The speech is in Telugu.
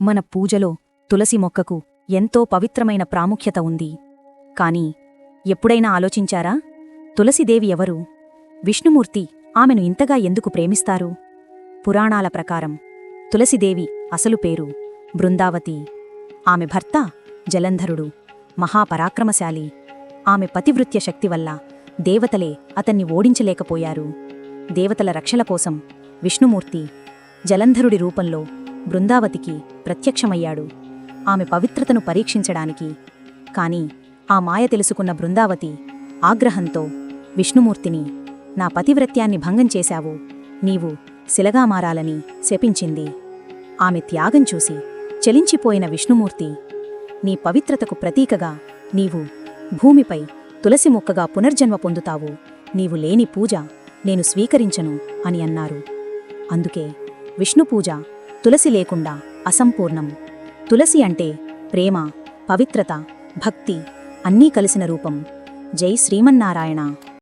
మన పూజలో తులసి మొక్కకు ఎంతో పవిత్రమైన ప్రాముఖ్యత ఉంది. కాని ఎప్పుడైనా ఆలోచించారా? తులసిదేవి ఎవరు? విష్ణుమూర్తి ఆమెను ఇంతగా ఎందుకు ప్రేమిస్తారు? పురాణాల ప్రకారం తులసిదేవి అసలు పేరు బృందావతి. ఆమె భర్త జలంధరుడు మహాపరాక్రమశాలి. ఆమె పతివృత్య శక్తి వల్ల దేవతలే అతన్ని ఓడించలేకపోయారు. దేవతల రక్షల కోసం విష్ణుమూర్తి జలంధరుడి రూపంలో బృందావతికి ప్రత్యక్షమయ్యాడు. ఆమె పవిత్రతను పరీక్షించడానికి. కాని ఆ మాయ తెలుసుకున్న బృందావతి ఆగ్రహంతో విష్ణుమూర్తిని నా పతివ్రత్యాన్ని భంగం చేశావు. నీవు శిలగా మారాలని శపించింది. ఆమె త్యాగం చూసి చలించిపోయిన విష్ణుమూర్తి నీ పవిత్రతకు ప్రతీకగా నీవు భూమిపై తులసి మొక్కగా పునర్జన్మ పొందుతావు. నీవు లేని పూజ నేను స్వీకరించను అని అన్నారు. అందుకే విష్ణుపూజ తులసి లేకుండా అసంపూర్ణం. తులసి అంటే ప్రేమ పవిత్రత భక్తి అన్నీ కలిసిన రూపం. జై శ్రీమన్నారాయణ.